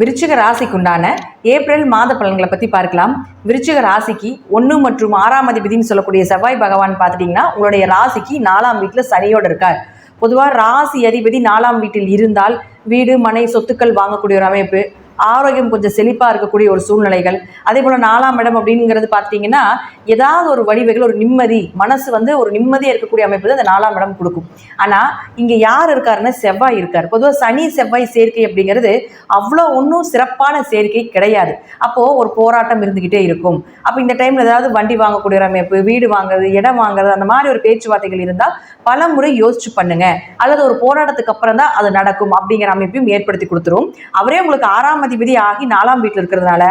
விருச்சிக ராசிக்குண்டான ஏப்ரல் மாத பலன்களை பற்றி பார்க்கலாம். விருச்சிக ராசிக்கு ஒன்று மற்றும் ஆறாம் அதிபதினு சொல்லக்கூடிய செவ்வாய் பகவான் பார்த்துட்டிங்கன்னா உங்களுடைய ராசிக்கு நாலாம் வீட்டில் சனியோடு இருக்கார். பொதுவாக ராசி அதிபதி நாலாம் வீட்டில் இருந்தால் வீடு மனை சொத்துக்கள் வாங்கக்கூடிய ஒரு அமைப்பு. ஆரோக்கியம் கொஞ்சம் செழிப்பாக இருக்கக்கூடிய ஒரு சூழ்நிலைகள். அதே போல் நாலாம் இடம் அப்படிங்கிறது பார்த்தீங்கன்னா ஏதாவது ஒரு வடிவைகள் ஒரு நிம்மதி மனசு வந்து ஒரு நிம்மதியாக இருக்கக்கூடிய அமைப்பு தான் நாலாம் இடம் கொடுக்கும். ஆனால் இங்கே யார் இருக்காருன்னா செவ்வாய் இருக்கார். பொதுவாக சனி செவ்வாய் சேர்க்கை அப்படிங்கிறது அவ்வளோ ஒன்றும் சிறப்பான சேர்க்கை கிடையாது. அப்போது ஒரு போராட்டம் இருந்துக்கிட்டே இருக்கும். அப்போ இந்த டைமில் ஏதாவது வண்டி வாங்கக்கூடிய ஒரு அமைப்பு வீடு வாங்குறது இடம் வாங்குறது அந்த மாதிரி ஒரு பேச்சுவார்த்தைகள் இருந்தால் பல முறை யோசிச்சு பண்ணுங்க. அல்லது ஒரு போராட்டத்துக்கு அப்புறம் தான் அது நடக்கும் அப்படிங்கிற அமைப்பையும் ஏற்படுத்தி கொடுத்துரும். அவரே உங்களுக்கு ஆறாம் அதிபதி ஆகி நாலாம் வீட்டில் இருக்கிறதுனால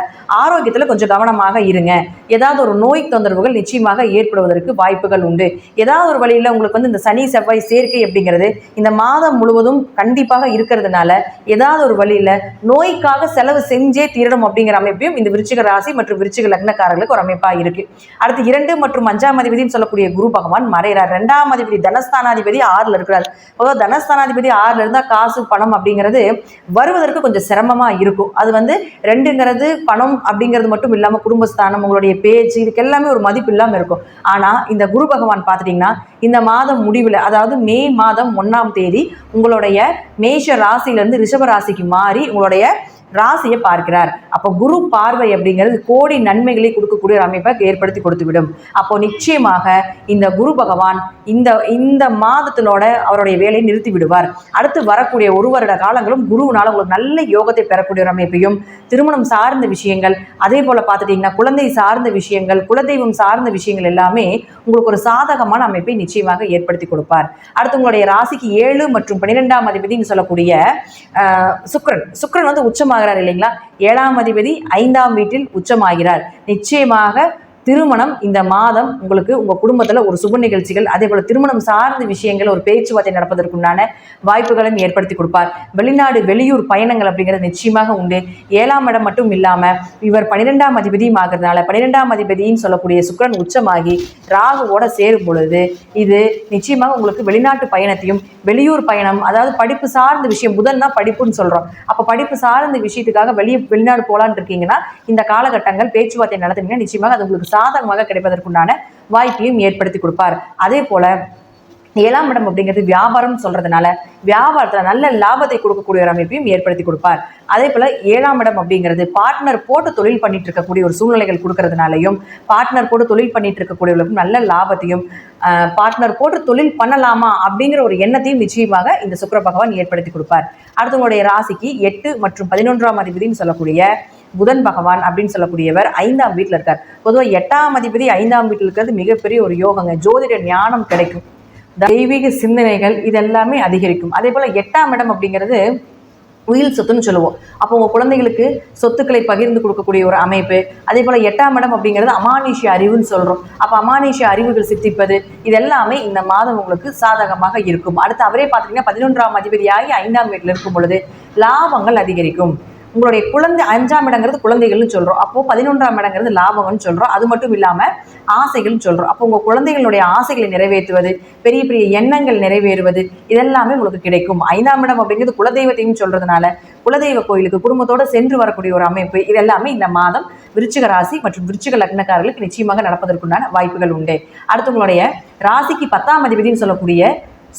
ஆரோக்கியத்தில் கொஞ்சம் கவனமாக இருங்க. ஏதாவது ஒரு நோய் தொந்தரவுகள் நிச்சயமாக ஏற்படுவதற்கு வாய்ப்புகள் உண்டு. ஏதாவது ஒரு வழியில் உங்களுக்கு வந்து இந்த சனி செவ்வாய் சேர்க்கை அப்படிங்கிறது இந்த மாதம் முழுவதும் கண்டிப்பாக இருக்கிறதுனால ஏதாவது ஒரு வழியில் நோய்க்காக செலவு செஞ்சே தீரணும் அப்படிங்கிற அமைப்பையும் இந்த விருச்சிக ராசி மற்றும் விருச்சிக லக்னக்காரர்களுக்கு ஒரு அமைப்பாக இருக்கு. அடுத்து இரண்டு மற்றும் அஞ்சாம் அதிபதியும் சொல்லக்கூடிய குரு பகவான் மறைகிறார் ரெண்டாம் அதிபதி தனஸ்தானாதிபதி ஆறில் இருக்கிறார். பொதுவாக தனஸ்தானாதிபதி ஆறில் இருந்தால் காசு பணம் அப்படிங்கிறது வருவதற்கு கொஞ்சம் சிரமமாக இருக்கும். அது வந்து ரெண்டுங்கிறது பணம் அப்படிங்கிறது மட்டும் இல்லாமல் குடும்பஸ்தானம் உங்களுடைய பேச்சு இதுக்கு எல்லாமே ஒரு மதிப்பு இல்லாமல் இருக்கும். ஆனால் இந்த குரு பகவான் பார்த்துட்டிங்கன்னா இந்த மாதம் முடிவில் அதாவது மே மாதம் ஒன்றாம் தேதி உங்களுடைய மேஷ ராசியிலேருந்து ரிஷப ராசிக்கு மாறி உங்களுடைய ராசியை பார்க்கிறார். அப்போ குரு பார்வை அப்படிங்கிறது கோடி நன்மைகளை கொடுக்கக்கூடிய ஒரு அமைப்பை ஏற்படுத்தி கொடுத்துவிடும். அப்போ நிச்சயமாக இந்த குரு பகவான் இந்த இந்த மாதத்தினோட அவருடைய வேலையை நிறுத்தி விடுவார். அடுத்து வரக்கூடிய ஒரு வருட காலங்களும் குருவினால் உங்களுக்கு நல்ல யோகத்தை பெறக்கூடிய ஒரு அமைப்பையும் திருமணம் சார்ந்த விஷயங்கள் அதே போல் பார்த்துட்டிங்கன்னா குழந்தை சார்ந்த விஷயங்கள் குலதெய்வம் சார்ந்த விஷயங்கள் எல்லாமே உங்களுக்கு ஒரு சாதகமான அமைப்பை நிச்சயமாக ஏற்படுத்தி கொடுப்பார். அடுத்து உங்களுடைய ராசிக்கு ஏழு மற்றும் பன்னிரெண்டாம் அதிபதினு சொல்லக்கூடிய சுக்ரன் சுக்கிரன். வந்து வந்து ஆகிறார் இல்லைங்களா? ஏழாம் அதிபதி ஐந்தாம் வீட்டில் உச்சமாகிறார். நிச்சயமாக திருமணம் இந்த மாதம் உங்களுக்கு உங்கள் குடும்பத்தில் ஒரு சுப நிகழ்ச்சிகள் அதே போல் திருமணம் சார்ந்த விஷயங்கள் ஒரு பேச்சுவார்த்தை நடப்பதற்குண்டான வாய்ப்புகளையும் ஏற்படுத்தி கொடுப்பார். வெளிநாடு வெளியூர் பயணங்கள் அப்படிங்கிறது நிச்சயமாக உண்டு. ஏழாம் இடம் மட்டும் இல்லாமல் இவர் பன்னிரெண்டாம் அதிபதியும் ஆகிறதுனால பன்னிரெண்டாம் அதிபதின்னு சொல்லக்கூடிய சுக்கரன் உச்சமாகி ராகுவோட சேரும் பொழுது இது நிச்சயமாக உங்களுக்கு வெளிநாட்டு பயணத்தையும் வெளியூர் பயணம் அதாவது படிப்பு சார்ந்த விஷயம் புதன் தான் படிப்புன்னு சொல்கிறோம் அப்போ படிப்பு சார்ந்த விஷயத்துக்காக வெளியே வெளிநாடு போகலான் இருக்கீங்கன்னா இந்த காலகட்டங்கள் பேச்சுவார்த்தை நடத்துனீங்கன்னா நிச்சயமாக அது உங்களுக்கு சாதகமாக கிடைப்பதற்குண்டான வாய்ப்பையும் ஏற்படுத்தி கொடுப்பார். அதே போல ஏழாம் இடம் அப்படிங்கிறது வியாபாரம் சொல்றதுனால வியாபாரத்தில் நல்ல லாபத்தை கொடுக்கக்கூடிய ஒரு அமைப்பையும் ஏற்படுத்தி கொடுப்பார். அதே போல ஏழாம் இடம் அப்படிங்கிறது பார்ட்னர் போட்டு தொழில் பண்ணிட்டு இருக்கக்கூடிய ஒரு சூழ்நிலைகள் கொடுக்கறதுனாலையும் பார்ட்னர் போட்டு தொழில் பண்ணிட்டு இருக்கக்கூடியவர்களுக்கும் நல்ல லாபத்தையும் பார்ட்னர் போட்டு தொழில் பண்ணலாமா அப்படிங்கிற ஒரு எண்ணத்தையும் நிச்சயமாக இந்த சுக்கர பகவான் ஏற்படுத்தி கொடுப்பார். அடுத்தவங்களுடைய ராசிக்கு எட்டு மற்றும் பதினொன்றாம் அதிபதினு சொல்லக்கூடிய புதன் பகவான் அப்படின்னு சொல்லக்கூடியவர் ஐந்தாம் வீட்டில் இருக்கார். பொதுவாக எட்டாம் அதிபதி ஐந்தாம் வீட்டில் இருக்கிறது மிகப்பெரிய ஒரு யோகங்க. ஜோதிட ஞானம் கிடைக்கும். தெய்வீக சிந்தனைகள் இதெல்லாமே அதிகரிக்கும். அதே போல் எட்டாம் இடம் அப்படிங்கிறது உயில் சொத்துன்னு சொல்லுவோம். அப்போ உங்கள் குழந்தைகளுக்கு சொத்துக்களை பகிர்ந்து கொடுக்கக்கூடிய ஒரு அமைப்பு. அதே போல் எட்டாம் இடம் அப்படிங்கிறது அமானுஷ்ய அறிவுன்னு சொல்கிறோம் அப்போ அமானுஷ்ய அறிவுகள் சித்திப்பது இது எல்லாமே இந்த மாதம் உங்களுக்கு சாதகமாக இருக்கும். அடுத்து அவரே பார்த்தீங்கன்னா பதினொன்றாம் அதிபதியாகி ஐந்தாம் வீட்டில் இருக்கும் பொழுது லாபங்கள் அதிகரிக்கும். உங்களுடைய குழந்தை அஞ்சாம் இடங்கிறது குழந்தைகள்னு சொல்கிறோம் அப்போது பதினொன்றாம் இடங்கிறது லாபம்னு சொல்கிறோம் அது மட்டும் இல்லாமல் ஆசைகள்னு சொல்கிறோம் அப்போ உங்கள் குழந்தைகளுடைய ஆசைகளை நிறைவேற்றுவது பெரிய பெரிய எண்ணங்கள் நிறைவேறுவது இதெல்லாமே உங்களுக்கு கிடைக்கும். ஐந்தாம் இடம் அப்படிங்கிறது குலதெய்வத்தையும் சொல்கிறதுனால குலதெய்வ கோயிலுக்கு குடும்பத்தோடு சென்று வரக்கூடிய ஒரு அமைப்பு. இதெல்லாமே இந்த மாதம் விருச்சிக ராசி மற்றும் விருச்சிக லக்னக்காரர்களுக்கு நிச்சயமாக நடப்பதற்குண்டான வாய்ப்புகள் உண்டு. அடுத்து உங்களுடைய ராசிக்கு பத்தாம் அதிபதினு சொல்லக்கூடிய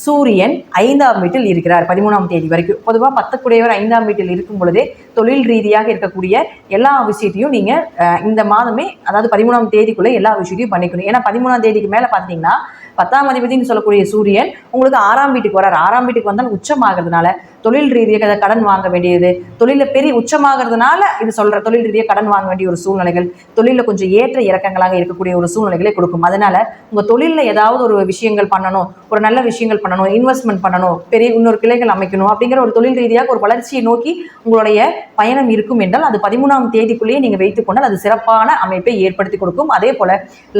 சூரியன் ஐந்தாம் வீட்டில் இருக்கிறார் பதிமூணாம் தேதி வரைக்கும். பொதுவாக பத்துக்குடையவர் ஐந்தாம் வீட்டில் இருக்கும் பொழுதே தொழில் ரீதியாக இருக்கக்கூடிய எல்லா விஷயத்தையும் நீங்கள் இந்த மாதமே அதாவது பதிமூணாம் தேதிக்குள்ளே எல்லா விஷயத்தையும் பண்ணிக்கணும். ஏன்னா பதிமூணாம் தேதிக்கு மேலே பார்த்தீங்கன்னா பத்தாம் அதிபதினு சொல்லக்கூடிய சூரியன் உங்களுக்கு ஆறாம் வீட்டுக்கு வரார் ஆறாம் வீட்டுக்கு வந்தால் உச்சமாகிறதுனால தொழில் ரீதியாக கடன் வாங்க வேண்டியது. தொழிலில் பெரிய உச்சமாகிறதுனால இது சொல்கிற தொழில் ரீதியாக கடன் வாங்க வேண்டிய ஒரு சூழ்நிலைகள் தொழிலில் கொஞ்சம் ஏற்ற இறக்கங்களாக இருக்கக்கூடிய ஒரு சூழ்நிலைகளை கொடுக்கும். அதனால உங்கள் தொழிலில் ஏதாவது ஒரு விஷயங்கள் பண்ணணும் ஒரு நல்ல விஷயங்கள் பண்ணணும் இன்வெஸ்ட்மெண்ட் பண்ணணும் பெரிய இன்னொரு கிளைகள் அமைக்கணும் அப்படிங்கிற ஒரு தொழில் ரீதியாக ஒரு வளர்ச்சியை நோக்கி உங்களுடைய பயணம் இருக்கும் என்றால் அது பதிமூணாம் தேதிக்குள்ளேயே நீங்கள் வைத்துக்கொண்டால் அது சிறப்பான அமைப்பை ஏற்படுத்தி கொடுக்கும். அதே போல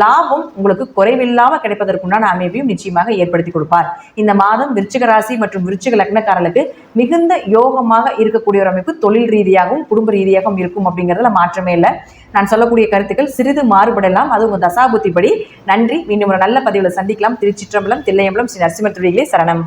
லாபம் உங்களுக்கு குறைவில்லாமல் கிடைப்பதற்குண்டான அமைப்பையும் நிச்சயமாக ஏற்படுத்தி கொடுப்பார். இந்த மாதம் விருச்சிக ராசி மற்றும் விருச்சிக லக்னக்காரர்களுக்கு மிகுந்த யோகமாக இருக்கக்கூடிய ஒரு அமைப்பு தொழில் ரீதியாகவும் குடும்ப ரீதியாகவும் இருக்கும் அப்படிங்கிறதுல மாற்றமே இல்லை. நான் சொல்லக்கூடிய கருத்துக்கள் சிறிது மாறுபடலாம். அது உங்கள் தசாபுத்திப்படி. நன்றி. மீண்டும் ஒரு நல்ல பதிவில் சந்திக்கலாம். திருச்சிற்றம்பலம் தில்லையம்பலம் ஸ்ரீ நரசிம்மர் துறைகளே சரணம்.